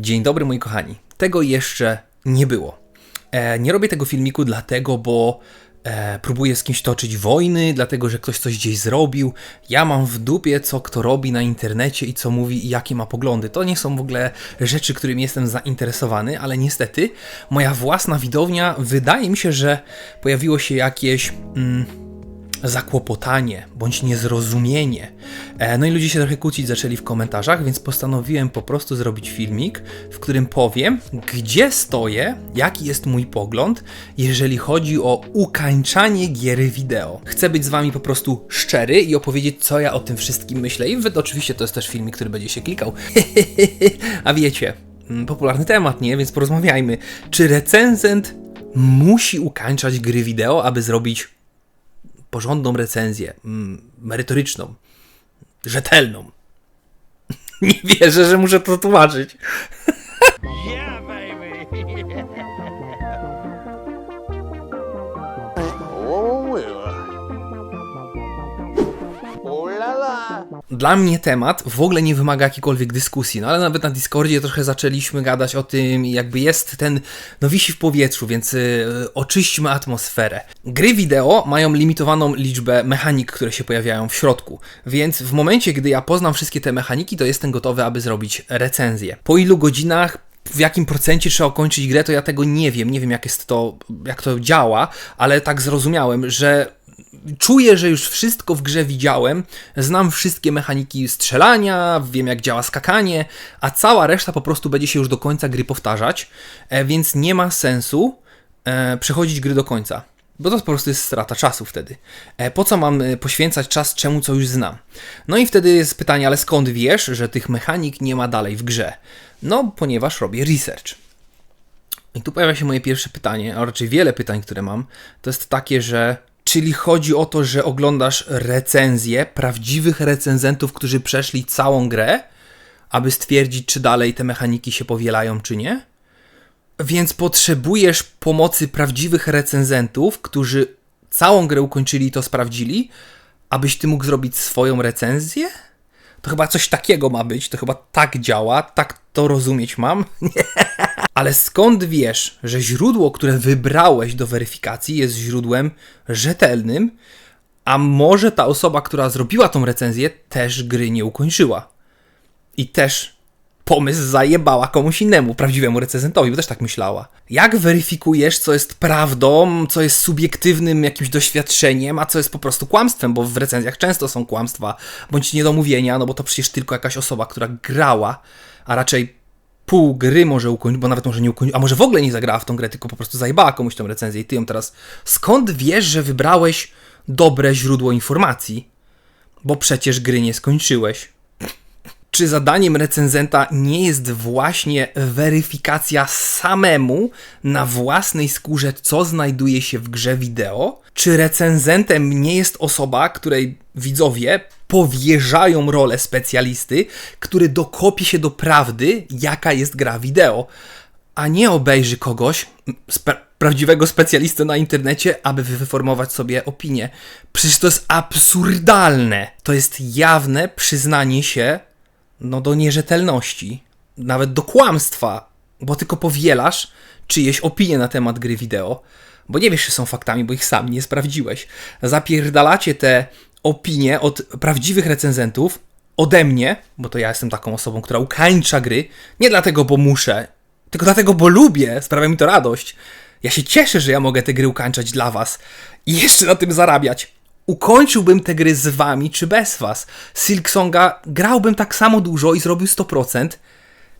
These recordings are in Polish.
Dzień dobry moi kochani. Tego jeszcze nie było. E, nie robię tego filmiku dlatego, bo e, próbuję z kimś toczyć wojny, dlatego, że ktoś coś gdzieś zrobił. Ja mam w dupie, co kto robi na internecie i co mówi i jakie ma poglądy. To nie są w ogóle rzeczy, którymi jestem zainteresowany, ale niestety moja własna widownia wydaje mi się, że pojawiło się jakieś... Mm, zakłopotanie bądź niezrozumienie. E, No i ludzie się trochę kłócić zaczęli w komentarzach, więc postanowiłem po prostu zrobić filmik, w którym powiem, gdzie stoję, jaki jest mój pogląd, jeżeli chodzi o ukańczanie gier wideo. Chcę być z wami po prostu szczery i opowiedzieć, co ja o tym wszystkim myślę. I oczywiście to jest też filmik, który będzie się klikał. A wiecie, mm, popularny temat, nie? Więc porozmawiajmy. Czy recenzent musi ukańczać gry wideo, aby zrobić porządną recenzję, mm, merytoryczną, rzetelną. Nie wierzę, że muszę to tłumaczyć. Yeah, baby. Dla mnie temat w ogóle nie wymaga jakiejkolwiek dyskusji, no ale nawet na Discordzie trochę zaczęliśmy gadać o tym, i jakby jest ten, no wisi w powietrzu, więc y, oczyśćmy atmosferę. Gry wideo mają limitowaną liczbę mechanik, które się pojawiają w środku, więc w momencie, gdy ja poznam wszystkie te mechaniki, to jestem gotowy, aby zrobić recenzję. Po ilu godzinach w jakim procencie trzeba kończyć grę, to ja tego nie wiem. Nie wiem, jak jest to, jak to działa, ale tak zrozumiałem, że czuję, że już wszystko w grze widziałem, znam wszystkie mechaniki strzelania, wiem jak działa skakanie, a cała reszta po prostu będzie się już do końca gry powtarzać, e, więc nie ma sensu e, przechodzić gry do końca. Bo to po prostu jest strata czasu wtedy. E, Po co mam poświęcać czas czemu, co już znam? No i wtedy jest pytanie, ale skąd wiesz, że tych mechanik nie ma dalej w grze? No, ponieważ robię research. I tu pojawia się moje pierwsze pytanie, a raczej wiele pytań, które mam. To jest takie, że czyli chodzi o to, że oglądasz recenzje prawdziwych recenzentów, którzy przeszli całą grę, aby stwierdzić, czy dalej te mechaniki się powielają, czy nie? Więc potrzebujesz pomocy prawdziwych recenzentów, którzy całą grę ukończyli i to sprawdzili, abyś ty mógł zrobić swoją recenzję? To chyba coś takiego ma być, to chyba tak działa, tak to rozumieć mam. Ale skąd wiesz, że źródło, które wybrałeś do weryfikacji, jest źródłem rzetelnym, a może ta osoba, która zrobiła tą recenzję, też gry nie ukończyła? I też pomysł zajebała komuś innemu, prawdziwemu recenzentowi, bo też tak myślała. Jak weryfikujesz, co jest prawdą, co jest subiektywnym jakimś doświadczeniem, a co jest po prostu kłamstwem, bo w recenzjach często są kłamstwa, bądź niedomówienia, no bo to przecież tylko jakaś osoba, która grała, a raczej pół gry może ukończyć, bo nawet może nie ukończyć, a może w ogóle nie zagrała w tą grę, tylko po prostu zajebała komuś tą recenzję i ty ją teraz... Skąd wiesz, że wybrałeś dobre źródło informacji? Bo przecież gry nie skończyłeś. Czy zadaniem recenzenta nie jest właśnie weryfikacja samemu na własnej skórze, co znajduje się w grze wideo? Czy recenzentem nie jest osoba, której widzowie powierzają rolę specjalisty, który dokopie się do prawdy, jaka jest gra wideo, a nie obejrzy kogoś, prawdziwego specjalisty na internecie, aby wyformować sobie opinię? Przecież to jest absurdalne. To jest jawne przyznanie się no do nierzetelności, nawet do kłamstwa, bo tylko powielasz czyjeś opinie na temat gry wideo, bo nie wiesz, czy są faktami, bo ich sam nie sprawdziłeś. Zapierdalacie te opinie od prawdziwych recenzentów, ode mnie, bo to ja jestem taką osobą, która ukańcza gry, nie dlatego, bo muszę, tylko dlatego, bo lubię, sprawia mi to radość. Ja się cieszę, że ja mogę te gry ukańczać dla was i jeszcze na tym zarabiać. Ukończyłbym te gry z wami czy bez was. Silksonga grałbym tak samo dużo i zrobił 100%,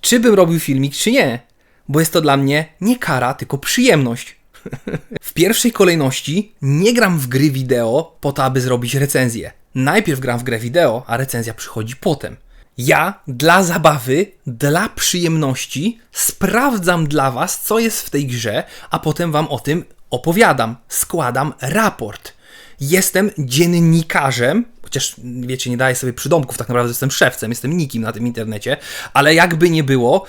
czy bym robił filmik, czy nie. Bo jest to dla mnie nie kara, tylko przyjemność. W pierwszej kolejności nie gram w gry wideo po to, aby zrobić recenzję. Najpierw gram w grę wideo, a recenzja przychodzi potem. Ja dla zabawy, dla przyjemności sprawdzam dla Was, co jest w tej grze, a potem Wam o tym opowiadam. Składam raport. Jestem dziennikarzem, chociaż wiecie, nie daję sobie przydomków, tak naprawdę jestem szewcem, jestem nikim na tym internecie, ale jakby nie było,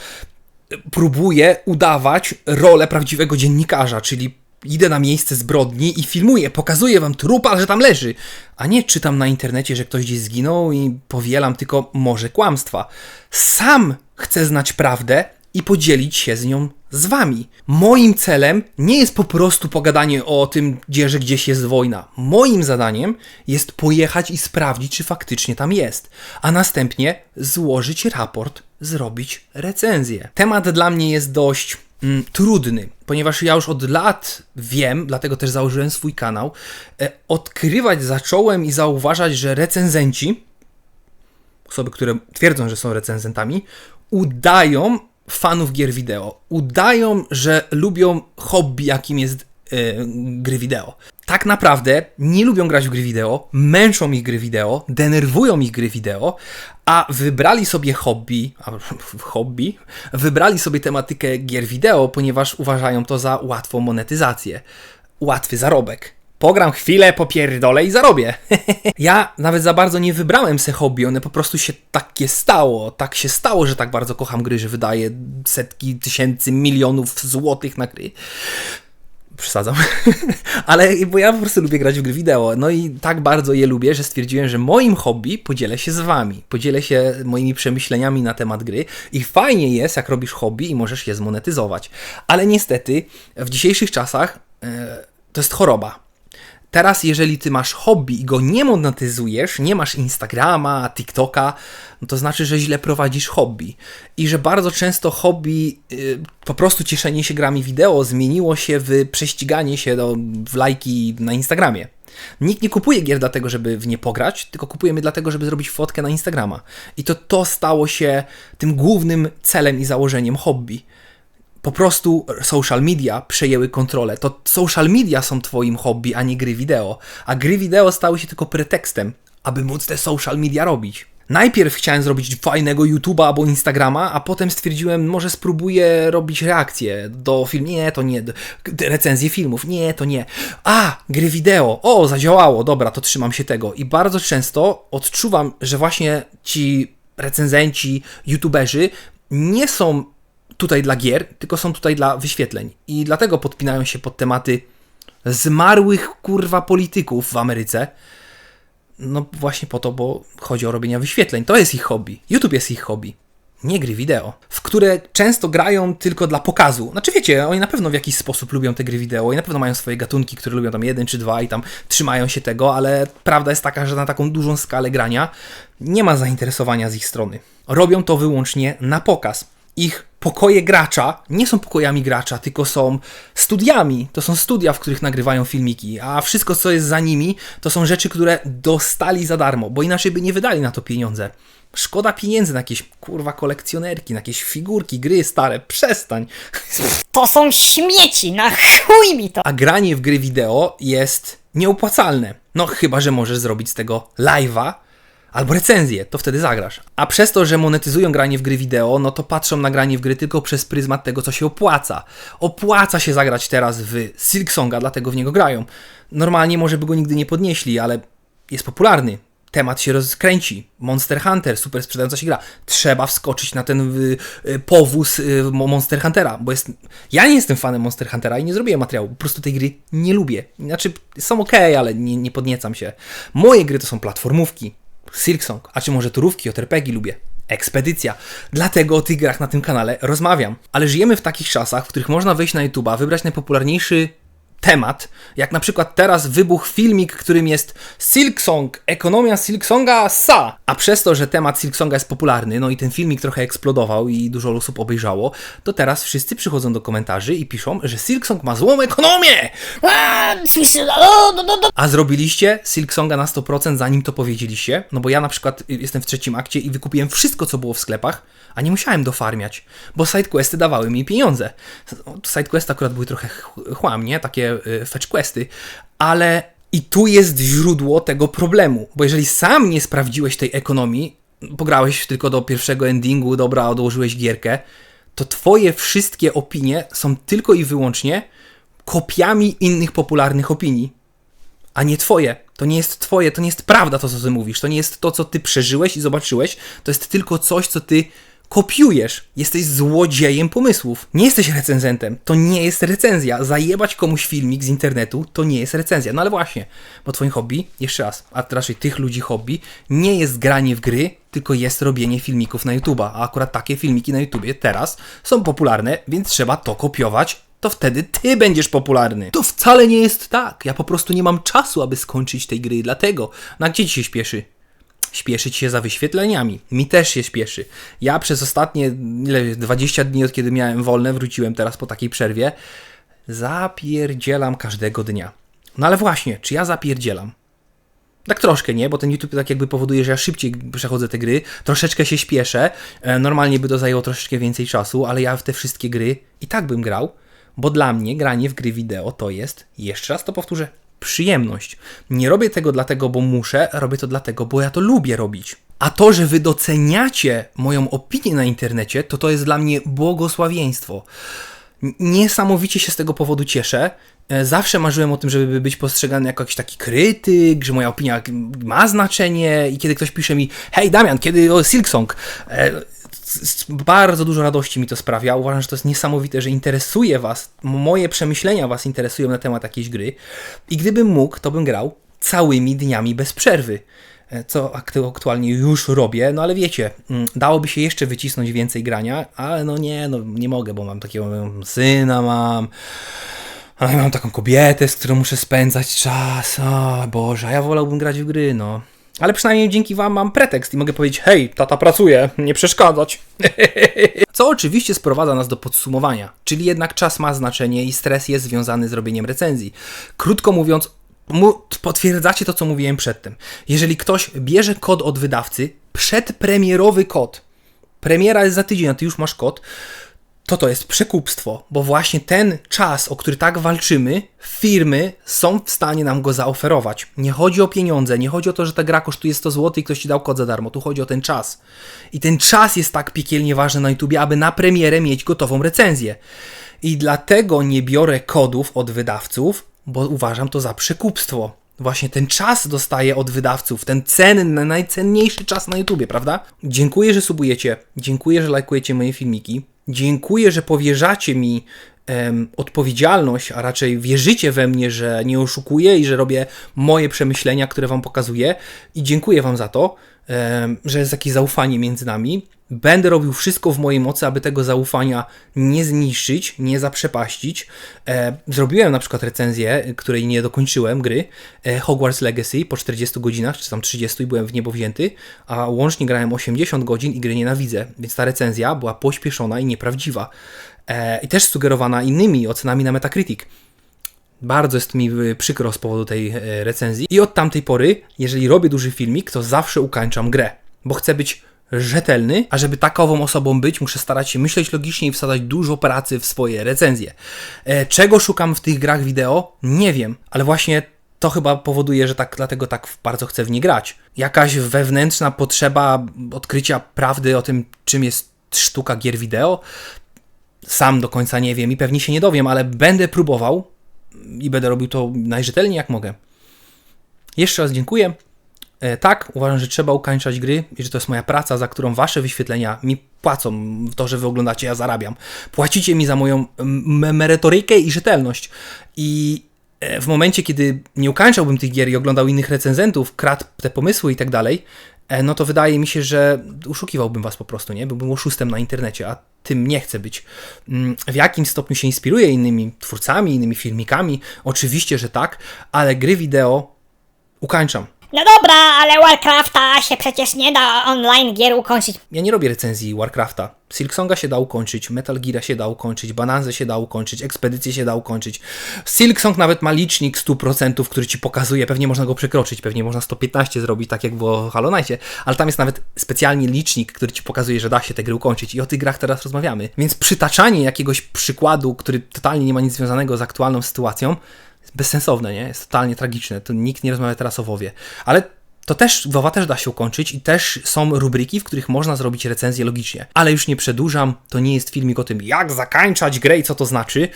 próbuję udawać rolę prawdziwego dziennikarza, czyli idę na miejsce zbrodni i filmuję, pokazuję wam trupa, że tam leży, a nie czytam na internecie, że ktoś gdzieś zginął i powielam tylko może kłamstwa. Sam chcę znać prawdę i podzielić się z nią z wami. Moim celem nie jest po prostu pogadanie o tym, gdzie, że gdzieś jest wojna. Moim zadaniem jest pojechać i sprawdzić, czy faktycznie tam jest, a następnie złożyć raport, zrobić recenzję. Temat dla mnie jest dość mm, trudny, ponieważ ja już od lat wiem, dlatego też założyłem swój kanał, e, odkrywać zacząłem i zauważać, że recenzenci, osoby, które twierdzą, że są recenzentami, udają fanów gier wideo. Udają, że lubią hobby, jakim jest e, gry wideo. Tak naprawdę nie lubią grać w gry wideo, męczą ich gry wideo, denerwują ich gry wideo, a wybrali sobie hobby, a, hobby, wybrali sobie tematykę gier wideo, ponieważ uważają to za łatwą monetyzację, łatwy zarobek. Pogram chwilę, popierdolę i zarobię. ja nawet za bardzo nie wybrałem se hobby, one po prostu się takie stało. Tak się stało, że tak bardzo kocham gry, że wydaję setki tysięcy, milionów złotych na gry. Przesadzam. Ale bo ja po prostu lubię grać w gry wideo. No i tak bardzo je lubię, że stwierdziłem, że moim hobby podzielę się z wami. Podzielę się moimi przemyśleniami na temat gry. I fajnie jest, jak robisz hobby i możesz je zmonetyzować. Ale niestety w dzisiejszych czasach e, to jest choroba. Teraz, jeżeli ty masz hobby i go nie monetyzujesz, nie masz Instagrama, TikToka, no to znaczy, że źle prowadzisz hobby. I że bardzo często hobby, y, po prostu cieszenie się grami wideo, zmieniło się w prześciganie się do, w lajki na Instagramie. Nikt nie kupuje gier dlatego, żeby w nie pograć, tylko kupujemy dlatego, żeby zrobić fotkę na Instagrama. I to to stało się tym głównym celem i założeniem hobby po prostu social media przejęły kontrolę. To social media są twoim hobby, a nie gry wideo. A gry wideo stały się tylko pretekstem, aby móc te social media robić. Najpierw chciałem zrobić fajnego YouTube'a albo Instagrama, a potem stwierdziłem, może spróbuję robić reakcje do filmu. Nie, to nie. Recenzje filmów. Nie, to nie. A, gry wideo. O, zadziałało. Dobra, to trzymam się tego. I bardzo często odczuwam, że właśnie ci recenzenci, YouTuberzy nie są tutaj dla gier, tylko są tutaj dla wyświetleń. I dlatego podpinają się pod tematy zmarłych kurwa polityków w Ameryce. No właśnie po to, bo chodzi o robienie wyświetleń. To jest ich hobby. YouTube jest ich hobby. Nie gry wideo, w które często grają tylko dla pokazu. Znaczy wiecie, oni na pewno w jakiś sposób lubią te gry wideo i na pewno mają swoje gatunki, które lubią tam jeden czy dwa i tam trzymają się tego, ale prawda jest taka, że na taką dużą skalę grania nie ma zainteresowania z ich strony. Robią to wyłącznie na pokaz ich pokoje gracza nie są pokojami gracza, tylko są studiami. To są studia, w których nagrywają filmiki, a wszystko, co jest za nimi, to są rzeczy, które dostali za darmo, bo inaczej by nie wydali na to pieniądze. Szkoda pieniędzy na jakieś kurwa kolekcjonerki, na jakieś figurki, gry stare. Przestań. To są śmieci, na chuj mi to! A granie w gry wideo jest nieopłacalne. No chyba, że możesz zrobić z tego live'a, albo recenzję, to wtedy zagrasz. A przez to, że monetyzują granie w gry wideo, no to patrzą na granie w gry tylko przez pryzmat tego, co się opłaca. Opłaca się zagrać teraz w Silksonga, dlatego w niego grają. Normalnie może by go nigdy nie podnieśli, ale jest popularny. Temat się rozkręci. Monster Hunter, super sprzedająca się gra. Trzeba wskoczyć na ten y, y, powóz y, Monster Huntera, bo jest. Ja nie jestem fanem Monster Huntera i nie zrobiłem materiału. Po prostu tej gry nie lubię. Znaczy, są ok, ale nie, nie podniecam się. Moje gry to są platformówki Silksong, a czy może turówki, oterpegi lubię. Ekspedycja. Dlatego o tych grach na tym kanale rozmawiam. Ale żyjemy w takich czasach, w których można wejść na YouTube'a, wybrać najpopularniejszy temat, jak na przykład teraz wybuch filmik, którym jest Silksong, ekonomia Silksonga sa. A przez to, że temat Silksonga jest popularny, no i ten filmik trochę eksplodował i dużo osób obejrzało, to teraz wszyscy przychodzą do komentarzy i piszą, że Silksong ma złą ekonomię! A, no, no, no. Zrobiliście Silksonga na 100% zanim to powiedzieliście? No bo ja na przykład jestem w trzecim akcie i wykupiłem wszystko, co było w sklepach, a nie musiałem dofarmiać, bo sidequesty dawały mi pieniądze. Sidequesty akurat były trochę ch- chłam, nie? Takie y, fetch questy, ale i tu jest źródło tego problemu, bo jeżeli sam nie sprawdziłeś tej ekonomii, pograłeś tylko do pierwszego endingu, dobra, odłożyłeś gierkę, to twoje wszystkie opinie są tylko i wyłącznie kopiami innych popularnych opinii a nie twoje. To nie jest twoje, to nie jest prawda to, co ty mówisz. To nie jest to, co ty przeżyłeś i zobaczyłeś. To jest tylko coś, co ty Kopiujesz, jesteś złodziejem pomysłów. Nie jesteś recenzentem, to nie jest recenzja. Zajebać komuś filmik z internetu to nie jest recenzja. No ale właśnie, bo twoim hobby, jeszcze raz, a raczej tych ludzi hobby, nie jest granie w gry, tylko jest robienie filmików na YouTube'a. A akurat takie filmiki na YouTubie teraz są popularne, więc trzeba to kopiować to wtedy ty będziesz popularny. To wcale nie jest tak. Ja po prostu nie mam czasu, aby skończyć tej gry, dlatego. No a gdzie ci się śpieszy? Śpieszyć się za wyświetleniami. Mi też się śpieszy. Ja przez ostatnie ile, 20 dni od kiedy miałem wolne, wróciłem teraz po takiej przerwie, zapierdzielam każdego dnia. No ale właśnie, czy ja zapierdzielam? Tak troszkę, nie? Bo ten YouTube tak jakby powoduje, że ja szybciej przechodzę te gry, troszeczkę się śpieszę. E, Normalnie by to zajęło troszeczkę więcej czasu, ale ja w te wszystkie gry i tak bym grał, bo dla mnie granie w gry wideo to jest, jeszcze raz to powtórzę, przyjemność. Nie robię tego dlatego, bo muszę, robię to dlatego, bo ja to lubię robić. A to, że wy doceniacie moją opinię na internecie, to to jest dla mnie błogosławieństwo. Niesamowicie się z tego powodu cieszę. E, Zawsze marzyłem o tym, żeby być postrzegany jako jakiś taki krytyk, że moja opinia ma znaczenie i kiedy ktoś pisze mi hej Damian, kiedy o Silksong? Bardzo dużo radości mi to sprawia. Uważam, że to jest niesamowite, że interesuje Was, moje przemyślenia Was interesują na temat jakiejś gry. I gdybym mógł, to bym grał całymi dniami bez przerwy e, co aktu- aktualnie już robię, no ale wiecie, mm, dałoby się jeszcze wycisnąć więcej grania, ale no nie, no nie mogę, bo mam takiego syna, mam, ale mam taką kobietę, z którą muszę spędzać czas, o Boże, ja wolałbym grać w gry, no. Ale przynajmniej dzięki wam mam pretekst i mogę powiedzieć, hej, tata pracuje, nie przeszkadzać. Co oczywiście sprowadza nas do podsumowania, czyli jednak czas ma znaczenie i stres jest związany z robieniem recenzji. Krótko mówiąc, potwierdzacie to, co mówiłem przedtem. Jeżeli ktoś bierze kod od wydawcy, przedpremierowy kod, premiera jest za tydzień, a ty już masz kod, to to jest przekupstwo, bo właśnie ten czas, o który tak walczymy, firmy są w stanie nam go zaoferować. Nie chodzi o pieniądze, nie chodzi o to, że ta gra kosztuje 100 zł i ktoś ci dał kod za darmo, tu chodzi o ten czas. I ten czas jest tak piekielnie ważny na YouTubie, aby na premierę mieć gotową recenzję. I dlatego nie biorę kodów od wydawców, bo uważam to za przekupstwo. Właśnie ten czas dostaję od wydawców, ten cenny, najcenniejszy czas na YouTubie, prawda? Dziękuję, że subujecie, dziękuję, że lajkujecie moje filmiki, dziękuję, że powierzacie mi em, odpowiedzialność, a raczej wierzycie we mnie, że nie oszukuję i że robię moje przemyślenia, które wam pokazuję i dziękuję wam za to, em, że jest jakieś zaufanie między nami. Będę robił wszystko w mojej mocy, aby tego zaufania nie zniszczyć, nie zaprzepaścić. E, zrobiłem na przykład recenzję, której nie dokończyłem gry e, Hogwarts Legacy po 40 godzinach, czy tam 30 i byłem w niebo wzięty, a łącznie grałem 80 godzin i gry nienawidzę, więc ta recenzja była pośpieszona i nieprawdziwa. E, I też sugerowana innymi ocenami na Metacritic. Bardzo jest mi y, przykro z powodu tej e, recenzji. I od tamtej pory, jeżeli robię duży filmik, to zawsze ukańczam grę, bo chcę być rzetelny, a żeby takową osobą być, muszę starać się myśleć logicznie i wsadzać dużo pracy w swoje recenzje. E, czego szukam w tych grach wideo? Nie wiem, ale właśnie to chyba powoduje, że tak, dlatego tak bardzo chcę w nie grać. Jakaś wewnętrzna potrzeba odkrycia prawdy o tym, czym jest sztuka gier wideo, sam do końca nie wiem i pewnie się nie dowiem, ale będę próbował i będę robił to najrzetelniej jak mogę. Jeszcze raz dziękuję. E, tak, uważam, że trzeba ukończać gry i że to jest moja praca, za którą wasze wyświetlenia mi płacą. To, że wy oglądacie, ja zarabiam. Płacicie mi za moją merytorykę i rzetelność. I e, w momencie, kiedy nie ukończałbym tych gier i oglądał innych recenzentów, kradł te pomysły i tak dalej, e, no to wydaje mi się, że uszukiwałbym was po prostu, nie? Byłbym oszustem na internecie, a tym nie chcę być. Mm, W jakim stopniu się inspiruję innymi twórcami, innymi filmikami? Oczywiście, że tak, ale gry wideo ukończam. No dobra, ale Warcrafta się przecież nie da online gier ukończyć. Ja nie robię recenzji Warcrafta. Silksonga się da ukończyć, Metal Geara się da ukończyć, Bananzę się da ukończyć, Ekspedycję się da ukończyć. Silksong nawet ma licznik 100%, który ci pokazuje, pewnie można go przekroczyć, pewnie można 115 zrobić, tak jak było w Hollow Knightie, ale tam jest nawet specjalnie licznik, który ci pokazuje, że da się te gry ukończyć i o tych grach teraz rozmawiamy. Więc przytaczanie jakiegoś przykładu, który totalnie nie ma nic związanego z aktualną sytuacją, bezsensowne, nie? Jest totalnie tragiczne. To nikt nie rozmawia teraz o WoWie. Ale to też, WoWa też da się ukończyć i też są rubryki, w których można zrobić recenzję logicznie. Ale już nie przedłużam, to nie jest filmik o tym, jak zakańczać grę i co to znaczy,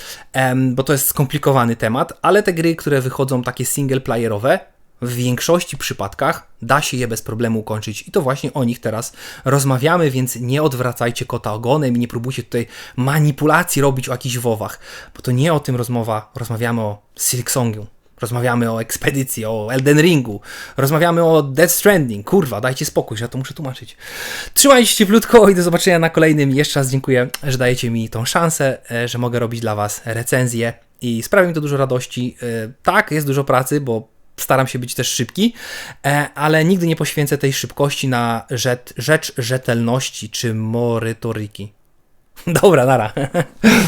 bo to jest skomplikowany temat, ale te gry, które wychodzą takie single playerowe, w większości przypadkach da się je bez problemu ukończyć i to właśnie o nich teraz rozmawiamy, więc nie odwracajcie kota ogonem i nie próbujcie tutaj manipulacji robić o jakichś wowach, bo to nie o tym rozmowa, rozmawiamy o Silksongu. Rozmawiamy o ekspedycji, o Elden Ringu, rozmawiamy o Death Stranding. Kurwa, dajcie spokój, że ja to muszę tłumaczyć. Trzymajcie się cieplutko i do zobaczenia na kolejnym. Jeszcze raz dziękuję, że dajecie mi tą szansę, e, że mogę robić dla Was recenzję i sprawia mi to dużo radości. E, Tak, jest dużo pracy, bo staram się być też szybki, e, ale nigdy nie poświęcę tej szybkości na rzecz, rzetelności czy morytoryki. Dobra, nara.